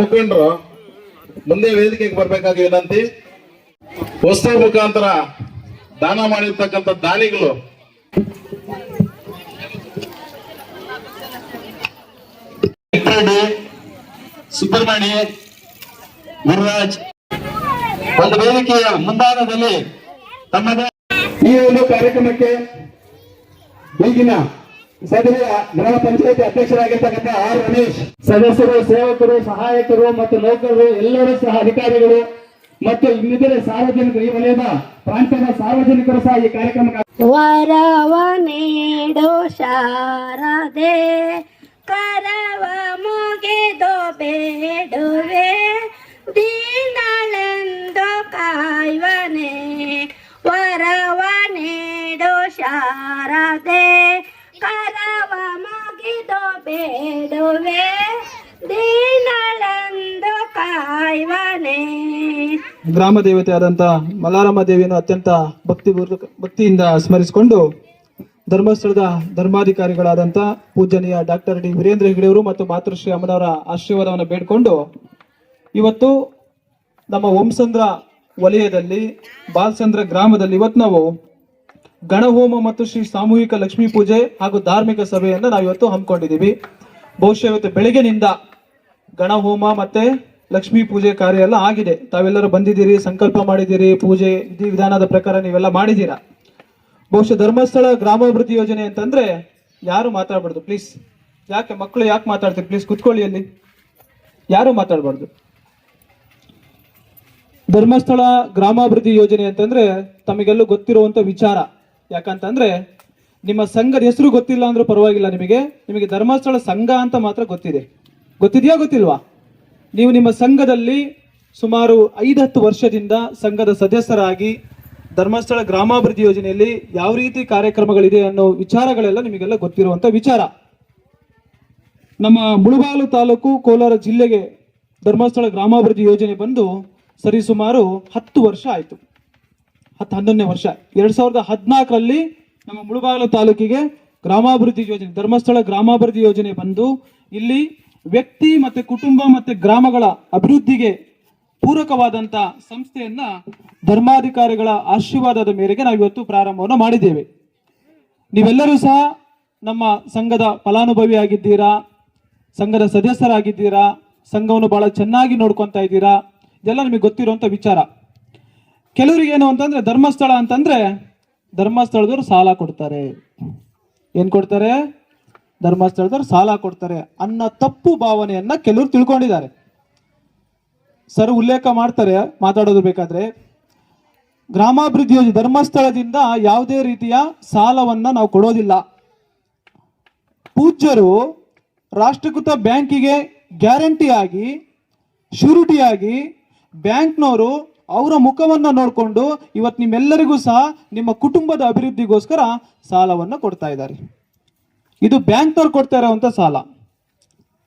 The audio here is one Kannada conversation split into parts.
ಮುಖಂಡರು ಮುಂದೆ ವೇದಿಕೆಗೆ ಬರಬೇಕಾಗಿ ವಿನಂತಿ. ವಸ್ತು ಮುಖಾಂತರ ದಾನ ಮಾಡಿರ್ತಕ್ಕಂಥ ದಾನಿಗಳು. ಸುಬ್ರಹ್ಮಣಿ ಸುಬ್ರಹ್ಮಣ್ಯ ಗುರುರಾಜ್. ಒಂದು ವೇದಿಕೆಯ ಮುಂದಾನದಲ್ಲಿ ತಮ್ಮದೇ ಈ ಒಂದು ಕಾರ್ಯಕ್ರಮಕ್ಕೆ ಈಗಿನ ಸದರಿಯ ಗ್ರಾಮ ಪಂಚಾಯತಿ ಅಧ್ಯಕ್ಷರಾಗಿರ್ತಕ್ಕಂಥ ಆರ್ ರಮೇಶ್. ಸದಸ್ಯರು, ಸೇವಕರು, ಸಹಾಯಕರು ಮತ್ತು ನೌಕರರು ಎಲ್ಲರೂ ಸಹ ಅಧಿಕಾರಿಗಳು ಮತ್ತು ಇನ್ನಿತರ ಸಾರ್ವಜನಿಕರು ಈ ವಲಯದ ಪ್ರಾಂತ್ಯದ ಸಾರ್ವಜನಿಕರು ಸಹ ಈ ಕಾರ್ಯಕ್ರಮಕ್ಕೆ ವರವ ನೀಡೋ ಶಾರದೆ, ಕರವ ಮುಗಿದೋ ಬೇಡುವೆ, ದೀನಳೆಂದು ಕಾಯ್ವನೆ, ವರವ ನೀಡೋ ಶಾರದೆ ಬೇಡುವೆ? ದೀನಳೆಂದು ಕಾಯ್ವನೆ. ಗ್ರಾಮ ದೇವತೆಯಾದಂಥ ಮಲಾರಮ್ಮ ದೇವಿಯನ್ನು ಅತ್ಯಂತ ಭಕ್ತಿ ಭಕ್ತಿಯಿಂದ ಸ್ಮರಿಸಿಕೊಂಡು ಧರ್ಮಸ್ಥಳದ ಧರ್ಮಾಧಿಕಾರಿಗಳಾದಂಥ ಪೂಜನೀಯ ಡಾಕ್ಟರ್ ಡಿ ವೀರೇಂದ್ರ ಹೆಗಡೆಯವರು ಮತ್ತು ಮಾತೃಶ್ರೀ ಅಮ್ಮನವರ ಆಶೀರ್ವಾದವನ್ನು ಬೇಡಿಕೊಂಡು ಇವತ್ತು ನಮ್ಮ ವಂಸಂದ್ರ ವಲಯದಲ್ಲಿ ಬಾಲಚಂದ್ರ ಗ್ರಾಮದಲ್ಲಿ ಇವತ್ತು ನಾವು ಗಣಹೋಮ ಮತ್ತು ಶ್ರೀ ಸಾಮೂಹಿಕ ಲಕ್ಷ್ಮೀ ಪೂಜೆ ಹಾಗೂ ಧಾರ್ಮಿಕ ಸಭೆಯನ್ನು ನಾವು ಇವತ್ತು ಹಮ್ಮಿಕೊಂಡಿದ್ದೀವಿ. ಬಹುಶಃ ಇವತ್ತು ಬೆಳಗ್ಗೆನಿಂದ ಗಣಹೋಮ ಮತ್ತೆ ಲಕ್ಷ್ಮೀ ಪೂಜೆ ಕಾರ್ಯ ಎಲ್ಲ ಆಗಿದೆ. ತಾವೆಲ್ಲರೂ ಬಂದಿದ್ದೀರಿ, ಸಂಕಲ್ಪ ಮಾಡಿದ್ದೀರಿ, ಪೂಜೆ ವಿಧಿ ವಿಧಾನದ ಪ್ರಕಾರ ನೀವೆಲ್ಲ ಮಾಡಿದ್ದೀರಾ? ಬಹುಶಃ ಧರ್ಮಸ್ಥಳ ಗ್ರಾಮಾಭಿವೃದ್ಧಿ ಯೋಜನೆ ಅಂತಂದ್ರೆ ಯಾರು ಮಾತಾಡ್ಬಾರ್ದು? ಪ್ಲೀಸ್. ಯಾಕೆ ಮಕ್ಕಳು ಯಾಕೆ ಮಾತಾಡ್ತೀರಿ? ಪ್ಲೀಸ್ ಕುತ್ಕೊಳ್ಳಿ ಅಲ್ಲಿ. ಯಾರು ಮಾತಾಡ್ಬಾರ್ದು? ಧರ್ಮಸ್ಥಳ ಗ್ರಾಮಾಭಿವೃದ್ಧಿ ಯೋಜನೆ ಅಂತಂದ್ರೆ ತಮಗೆಲ್ಲೂ ಗೊತ್ತಿರುವಂತ ವಿಚಾರ. ಯಾಕಂತಂದ್ರೆ ನಿಮ್ಮ ಸಂಘದ ಹೆಸರು ಗೊತ್ತಿಲ್ಲ ಅಂದ್ರೆ ಪರವಾಗಿಲ್ಲ ನಿಮಗೆ. ನಿಮಗೆ ಧರ್ಮಸ್ಥಳ ಸಂಘ ಅಂತ ಮಾತ್ರ ಗೊತ್ತಿದೆ. ಗೊತ್ತಿದೆಯಾ ಗೊತ್ತಿಲ್ವಾ? ನೀವು ನಿಮ್ಮ ಸಂಘದಲ್ಲಿ ಸುಮಾರು ಐದು ಹತ್ತು ವರ್ಷದಿಂದ ಸಂಘದ ಸದಸ್ಯರಾಗಿ ಧರ್ಮಸ್ಥಳ ಗ್ರಾಮಾಭಿವೃದ್ಧಿ ಯೋಜನೆಯಲ್ಲಿ ಯಾವ ರೀತಿ ಕಾರ್ಯಕ್ರಮಗಳಿದೆ ಅನ್ನೋ ವಿಚಾರಗಳೆಲ್ಲ ನಿಮಗೆಲ್ಲ ಗೊತ್ತಿರುವಂತ ವಿಚಾರ. ನಮ್ಮ ಮುಳುಬಾಲು ತಾಲೂಕು ಕೋಲಾರ ಜಿಲ್ಲೆಗೆ ಧರ್ಮಸ್ಥಳ ಗ್ರಾಮಾಭಿವೃದ್ಧಿ ಯೋಜನೆ ಬಂದು ಸರಿಸುಮಾರು ಹತ್ತು ವರ್ಷ ಆಯಿತು. ಹತ್ತು ಹನ್ನೊಂದನೇ ವರ್ಷ. ಎರಡ್ ಸಾವಿರದ ಹದಿನಾಲ್ಕರಲ್ಲಿ ನಮ್ಮ ಮುಳುಬಾಗಿಲು ತಾಲೂಕಿಗೆ ಗ್ರಾಮಾಭಿವೃದ್ಧಿ ಯೋಜನೆ, ಧರ್ಮಸ್ಥಳ ಗ್ರಾಮಾಭಿವೃದ್ಧಿ ಯೋಜನೆ ಬಂದು ಇಲ್ಲಿ ವ್ಯಕ್ತಿ ಮತ್ತೆ ಕುಟುಂಬ ಮತ್ತೆ ಗ್ರಾಮಗಳ ಅಭಿವೃದ್ಧಿಗೆ ಪೂರಕವಾದಂಥ ಸಂಸ್ಥೆಯನ್ನ ಧರ್ಮಾಧಿಕಾರಿಗಳ ಆಶೀರ್ವಾದದ ಮೇರೆಗೆ ನಾವು ಇವತ್ತು ಪ್ರಾರಂಭವನ್ನು ಮಾಡಿದ್ದೇವೆ. ನೀವೆಲ್ಲರೂ ಸಹ ನಮ್ಮ ಸಂಘದ ಫಲಾನುಭವಿ ಆಗಿದ್ದೀರಾ, ಸಂಘದ ಸದಸ್ಯರಾಗಿದ್ದೀರಾ, ಸಂಘವನ್ನು ಬಹಳ ಚೆನ್ನಾಗಿ ನೋಡ್ಕೊತಾ ಇದ್ದೀರಾ, ಇದೆಲ್ಲ ನಿಮಗೆ ಗೊತ್ತಿರುವಂಥ ವಿಚಾರ. ಕೆಲವರಿಗೆ ಏನು ಅಂತಂದ್ರೆ ಧರ್ಮಸ್ಥಳ ಅಂತಂದ್ರೆ ಧರ್ಮಸ್ಥಳದವ್ರು ಸಾಲ ಕೊಡ್ತಾರೆ. ಏನ್ ಕೊಡ್ತಾರೆ? ಧರ್ಮಸ್ಥಳದವ್ರು ಸಾಲ ಕೊಡ್ತಾರೆ ಅನ್ನೋ ತಪ್ಪು ಭಾವನೆಯನ್ನ ಕೆಲವರು ತಿಳ್ಕೊಂಡಿದ್ದಾರೆ. ಸರ್, ಉಲ್ಲೇಖ ಮಾಡ್ತಾರೆ, ಮಾತಾಡೋದು ಬೇಕಾದ್ರೆ. ಗ್ರಾಮಾಭಿವೃದ್ಧಿ ಯೋಜನೆ, ಧರ್ಮಸ್ಥಳದಿಂದ ಯಾವುದೇ ರೀತಿಯ ಸಾಲವನ್ನ ನಾವು ಕೊಡೋದಿಲ್ಲ. ಪೂಜ್ಯರು ರಾಷ್ಟ್ರೀಕೃತ ಬ್ಯಾಂಕಿಗೆ ಗ್ಯಾರಂಟಿಯಾಗಿ ಶೂರಿಟಿಯಾಗಿ ಬ್ಯಾಂಕ್ನವರು ಅವರ ಮುಖವನ್ನ ನೋಡಿಕೊಂಡು ಇವತ್ತು ನಿಮ್ಮೆಲ್ಲರಿಗೂ ಸಹ ನಿಮ್ಮ ಕುಟುಂಬದ ಅಭಿವೃದ್ಧಿಗೋಸ್ಕರ ಸಾಲವನ್ನು ಕೊಡ್ತಾ ಇದ್ದಾರೆ. ಇದು ಬ್ಯಾಂಕ್ನವ್ರು ಕೊಡ್ತಾ ಇರೋವಂಥ ಸಾಲ.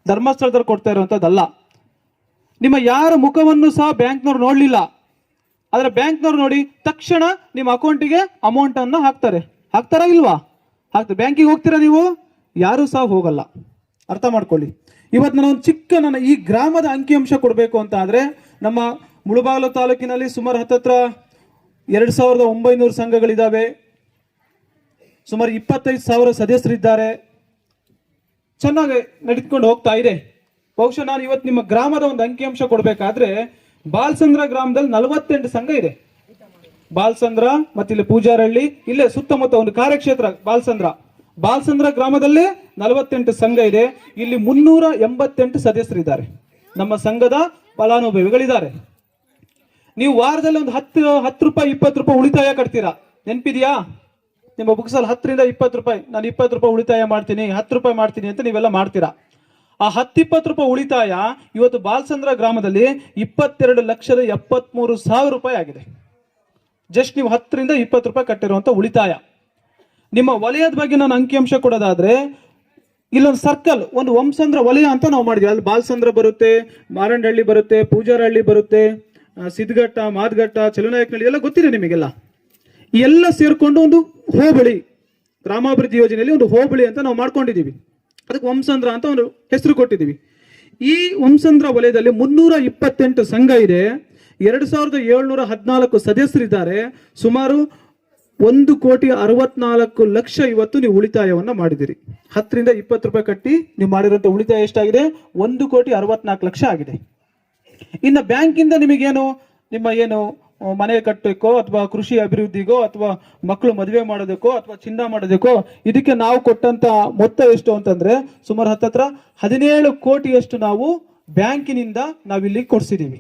ಧರ್ಮಸ್ಥಳದವ್ರು ಕೊಡ್ತಾ ಇರುವಂತದ್ದಲ್ಲ ನಿಮ್ಮ ಯಾರ ಮುಖವನ್ನು ಸಹ ಬ್ಯಾಂಕ್ನವ್ರು ನೋಡಲಿಲ್ಲ. ಆದರೆ ಬ್ಯಾಂಕ್ನವ್ರು ನೋಡಿ ತಕ್ಷಣ ನಿಮ್ಮ ಅಕೌಂಟಿಗೆ ಅಮೌಂಟ್ ಅನ್ನ ಹಾಕ್ತಾರೆ. ಹಾಕ್ತಾರಾ ಇಲ್ವಾ? ಹಾಕ್ತಾರೆ. ಬ್ಯಾಂಕಿಗೆ ಹೋಗ್ತೀರಾ ನೀವು? ಯಾರು ಸಹ ಹೋಗಲ್ಲ. ಅರ್ಥ ಮಾಡ್ಕೊಳ್ಳಿ. ಇವತ್ತು ನಾನು ಒಂದು ಚಿಕ್ಕ ನನ್ನ ಈ ಗ್ರಾಮದ ಅಂಕಿಅಂಶ ಕೊಡಬೇಕು ಅಂತ ಆದ್ರೆ ನಮ್ಮ ಮುಳುಬಾಗಿಲು ತಾಲೂಕಿನಲ್ಲಿ ಸುಮಾರು ಹತ್ತತ್ರ ಎರಡು ಸಾವಿರದ ಒಂಬೈನೂರು ಸಂಘಗಳಿದ್ದಾವೆ ಸುಮಾರು ಇಪ್ಪತ್ತೈದು ಸಾವಿರ ಸದಸ್ಯರಿದ್ದಾರೆ. ಚೆನ್ನಾಗಿ ನಡೆದುಕೊಂಡು ಹೋಗ್ತಾ ಇದೆ. ಬಹುಶಃ ನಾನು ಇವತ್ತು ನಿಮ್ಮ ಗ್ರಾಮದ ಒಂದು ಅಂಕಿಅಂಶ ಕೊಡಬೇಕಾದ್ರೆ ಬಾಲ್ಸಂದ್ರ ಗ್ರಾಮದಲ್ಲಿ ನಲವತ್ತೆಂಟು ಸಂಘ ಇದೆ. ಬಾಲ್ಸಂದ್ರ ಮತ್ತೆ ಇಲ್ಲಿ ಪೂಜಾರಹಳ್ಳಿ, ಇಲ್ಲೇ ಸುತ್ತಮುತ್ತ ಒಂದು ಕಾರ್ಯಕ್ಷೇತ್ರ ಬಾಲ್ಸಂದ್ರ. ಬಾಲ್ಸಂದ್ರ ಗ್ರಾಮದಲ್ಲೇ ನಲವತ್ತೆಂಟು ಸಂಘ ಇದೆ. ಇಲ್ಲಿ ಮುನ್ನೂರ ಎಂಬತ್ತೆಂಟು ಸದಸ್ಯರಿದ್ದಾರೆ. ನಮ್ಮ ಸಂಘದ ಫಲಾನುಭವಿಗಳಿದ್ದಾರೆ. ನೀವು ವಾರದಲ್ಲಿ ಒಂದು ಹತ್ತು ಹತ್ತು ರೂಪಾಯಿ, ಇಪ್ಪತ್ತು ರೂಪಾಯಿ ಉಳಿತಾಯ ಕಟ್ತೀರಾ? ನೆನ್ಪಿದ್ಯಾ? ನಿಮ್ಮ ಬುಕ್ಸಲ್ಲಿ ಹತ್ತರಿಂದ ಇಪ್ಪತ್ತು ರೂಪಾಯಿ, ನಾನು ಇಪ್ಪತ್ತು ರೂಪಾಯಿ ಉಳಿತಾಯ ಮಾಡ್ತೀನಿ, ಹತ್ತು ರೂಪಾಯಿ ಮಾಡ್ತೀನಿ ಅಂತ ನೀವೆಲ್ಲ ಮಾಡ್ತೀರಾ? ಆ ಹತ್ತಿಪ್ಪತ್ತು ರೂಪಾಯಿ ಉಳಿತಾಯ ಇವತ್ತು ಬಾಲಸಂದ್ರ ಗ್ರಾಮದಲ್ಲಿ ಇಪ್ಪತ್ತೆರಡು ಲಕ್ಷದ ಎಪ್ಪತ್ಮೂರು ಸಾವಿರ ರೂಪಾಯಿ ಆಗಿದೆ. ಜಸ್ಟ್ ನೀವು ಹತ್ತರಿಂದ ಇಪ್ಪತ್ತು ರೂಪಾಯಿ ಕಟ್ಟಿರುವಂತ ಉಳಿತಾಯ. ನಿಮ್ಮ ವಲಯದ ಬಗ್ಗೆ ನಾನು ಅಂಕಿಅಂಶ ಕೊಡೋದಾದ್ರೆ, ಇಲ್ಲೊಂದು ಸರ್ಕಲ್ ಒಂದು ವಂಶಂದ್ರ ವಲಯ ಅಂತ ನಾವು ಮಾಡಿದ್ವಿ. ಅಲ್ಲಿ ಬಾಲಸಂದ್ರ ಬರುತ್ತೆ, ಮಾರಂಡಹಳ್ಳಿ ಬರುತ್ತೆ, ಪೂಜಾರಹಳ್ಳಿ ಬರುತ್ತೆ. ಆ, ಸಿದ್ಘಟ್ಟ ಮಾದಘಟ್ಟ ಚಲನಾಯಕನಹಳ್ಳಿ ಎಲ್ಲ ಗೊತ್ತಿದೆ ನಿಮಗೆಲ್ಲ. ಎಲ್ಲ ಸೇರಿಕೊಂಡು ಒಂದು ಹೋಬಳಿ ಗ್ರಾಮಾಭಿವೃದ್ಧಿ ಯೋಜನೆಯಲ್ಲಿ ಒಂದು ಹೋಬಳಿ ಅಂತ ನಾವು ಮಾಡ್ಕೊಂಡಿದ್ದೀವಿ. ಅದಕ್ಕೆ ವಂಸಂದ್ರ ಅಂತ ಒಂದು ಹೆಸರು ಕೊಟ್ಟಿದ್ದೀವಿ. ಈ ವಂಸಂದ್ರ ವಲಯದಲ್ಲಿ ಮುನ್ನೂರ ಇಪ್ಪತ್ತೆಂಟು ಸಂಘ ಇದೆ. ಎರಡು ಸಾವಿರದ ಏಳ್ನೂರ ಹದಿನಾಲ್ಕು ಸದಸ್ಯರಿದ್ದಾರೆ. ಸುಮಾರು ಒಂದು ಕೋಟಿ ಅರವತ್ನಾಲ್ಕು ಲಕ್ಷ ಇವತ್ತು ನೀವು ಉಳಿತಾಯವನ್ನು ಮಾಡಿದಿರಿ ಹತ್ತರಿಂದ ಇಪ್ಪತ್ತು ರೂಪಾಯಿ ಕಟ್ಟಿ ನೀವು ಮಾಡಿರೋಂಥ ಉಳಿತಾಯ ಎಷ್ಟಾಗಿದೆ? ಒಂದು ಕೋಟಿ ಅರವತ್ನಾಲ್ಕು ಲಕ್ಷ ಆಗಿದೆ. ಇನ್ನು ಬ್ಯಾಂಕಿಂದ ನಿಮಗೇನು, ನಿಮ್ಮ ಏನು ಮನೆ ಕಟ್ಟಬೇಕೋ ಅಥವಾ ಕೃಷಿ ಅಭಿವೃದ್ಧಿಗೋ ಅಥವಾ ಮಕ್ಕಳು ಮದುವೆ ಮಾಡೋದಕ್ಕೋ ಅಥವಾ ಚಿನ್ನ ಮಾಡೋದಕ್ಕೋ ಇದಕ್ಕೆ ನಾವು ಕೊಟ್ಟಂತ ಮೊತ್ತ ಎಷ್ಟು ಅಂತಂದ್ರೆ ಸುಮಾರು ಹತ್ತತ್ರ ಹದಿನೇಳು ಕೋಟಿಯಷ್ಟು ನಾವು ಬ್ಯಾಂಕಿನಿಂದ ನಾವಿಲ್ಲಿ ಕೊಡ್ಸಿದೀವಿ.